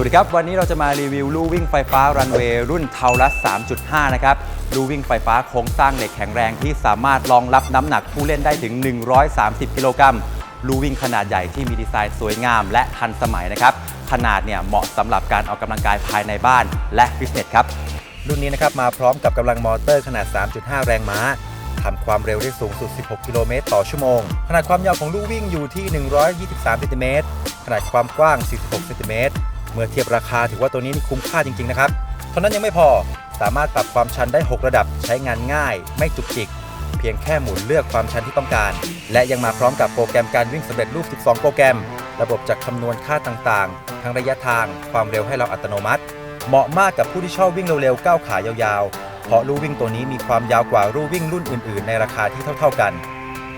วัสดีครับ วันนี้เราจะมารีวิวลู่วิ่งไฟฟ้ารันเวย์รุ่นเทาลัส 3.5 นะครับลู่วิ่งไฟฟ้าโครงสร้างเหล็กแข็งแรงที่สามารถรองรับน้ำหนักผู้เล่นได้ถึง 130 กิโลกรัมลู่วิ่งขนาดใหญ่ที่มีดีไซน์สวยงาม และทันสมัยนะครับ ขนาดเนี่ยเหมาะสำหรับการออกกำลังกายภายในบ้านและฟิตเนสครับ รุ่นนี้นะครับมาพร้อมกับกำลังมอเตอร์ขนาด 3.5 แรงม้าทำความเร็วได้สูงสุด 16 กิโลเมตรต่อชั่วโมง ขนาดความยาวของลู่วิ่งอยู่ที่ 123เซนติเมตรขนาดความกว้าง 46ซนติเมตร เมื่อเทียบราคาถือว่าตัวนี้นี่คุ้มค่าจริง ๆ นะครับ เท่านั้นยังไม่พอสามารถปรับความชันได้ 6 ระดับใช้งานง่าย ไม่จุกจิก เพียงแค่หมุนเลือกความชันที่ต้องการ และยังมาพร้อมกับโปรแกรมการวิ่งสำเร็จรูป 12 โปรแกรม ระบบจะคำนวณค่าต่างๆ ทั้งระยะทางความเร็วให้เราอัตโนมัติ เหมาะมากกับผู้ที่ชอบวิ่งเร็วๆก้าวขายาวๆ เพราะลู่วิ่งตัวนี้มีความยาวกว่าลู่วิ่งรุ่นอื่น ๆ ในราคาที่เท่า ๆกัน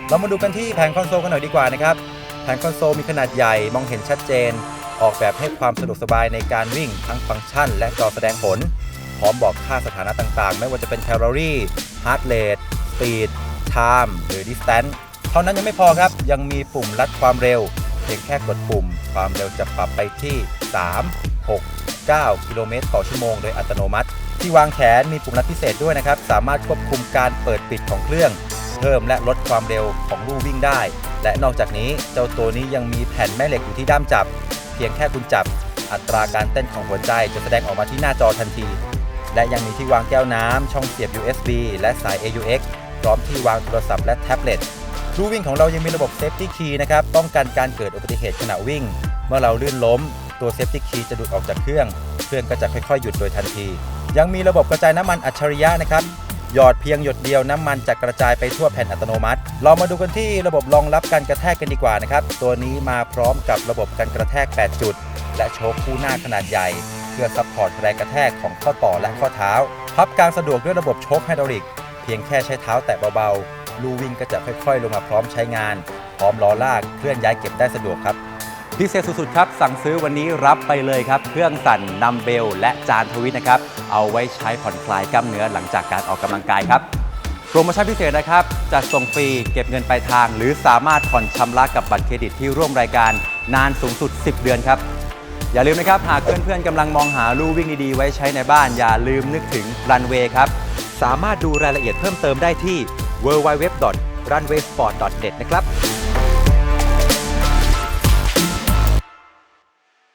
เรามาดูกันที่แผงคอนโซลกันหน่อยดีกว่านะครับแผงคอนโซลมีขนาดใหญ่มองเห็นชัดเจน ออกแบบให้ความสะดวกสบายในการวิ่งทั้งฟังก์ชัน และจอแสดงผล พร้อมบอกค่าสถานะต่างๆ ไม่ว่าจะเป็นแคลอรี่ฮาร์ดเรทสปีดไทม์หรือดิสแตนต์เท่านั้นยังไม่พอครับ ยังมีปุ่มลัดความเร็ว เพียงแค่กดปุ่ม ความเร็วจะปรับไปที่ 3 6 9 กิโลเมตรต่อชั่วโมงโดยอัตโนมัติ ที่วางแขนมีปุ่มลัดพิเศษด้วยนะครับ สามารถควบคุมการเปิดปิดของเครื่อง เพิ่มและลดความเร็วของลู่วิ่งได้ และนอกจากนี้เจ้าตัวนี้ยังมีแผ่นแม่เหล็กอยู่ที่ด้ามจับ พียงแค่คุณจับ อัตราการเต้นของหัวใจจะแสดงออกมาที่หน้าจอทันที และยังมีที่วางแก้วน้ำช่องเสียบ USB และสาย AUX พร้อมที่วางโทรศัพท์และแท็บเล็ตลู่วิ่งของเรายังมีระบบ Safety Key นะครับป้องกันการเกิดอุบัติเหตุขณะวิ่ง เมื่อเราลื่นล้ม ตัว Safety Key จะดูดออกจากเครื่อง เครื่องก็จะค่อยๆ หยุดโดยทันที ยังมีระบบกระจายน้ำมันอัจฉริยะนะครับ หยอดเพียงหยดเดียวน้ำมันจะกระจายไปทั่วแผ่นอัตโนมัติ เรามาดูกันที่ระบบรองรับการกระแทกกันดีกว่านะครับ ตัวนี้มาพร้อมกับระบบการกระแทก 8 จุด และโชคคู่หน้าขนาดใหญ่ เพื่อซัพพอร์ตแรงกระแทกของข้อต่อและข้อเท้า พับกลางสะดวกด้วยระบบโชคไฮดรอลิก เพียงแค่ใช้เท้าแตะเบาๆ ลูวิ่งก็จะค่อยๆ ลงมาพร้อมใช้งาน พร้อมล้อลากเคลื่อนย้ายเก็บได้สะดวกครับ พิเศษสุดๆครับ สั่งซื้อวันนี้รับไปเลยครับ เครื่องสั่นนัมเบล และจานทวิตนะครับ เอาไว้ใช้ผ่อนคลายกล้ามเนื้อหลังจากการออกกำลังกายครับโปรโมชั่นพิเศษนะครับจัดส่งฟรีเก็บเงินปลายทาง หรือสามารถผ่อนชำระกับบัตรเครดิตที่ร่วมรายการนานสูงสุด 10 เดือนครับ อย่าลืมนะครับ หากเพื่อนๆกำลังมองหาลู่วิ่งดีๆ ไว้ใช้ในบ้าน อย่าลืมนึกถึงรันเวย์ครับ สามารถดูรายละเอียดเพิ่มเติมได้ที่ www.runwaysport.net นะครับ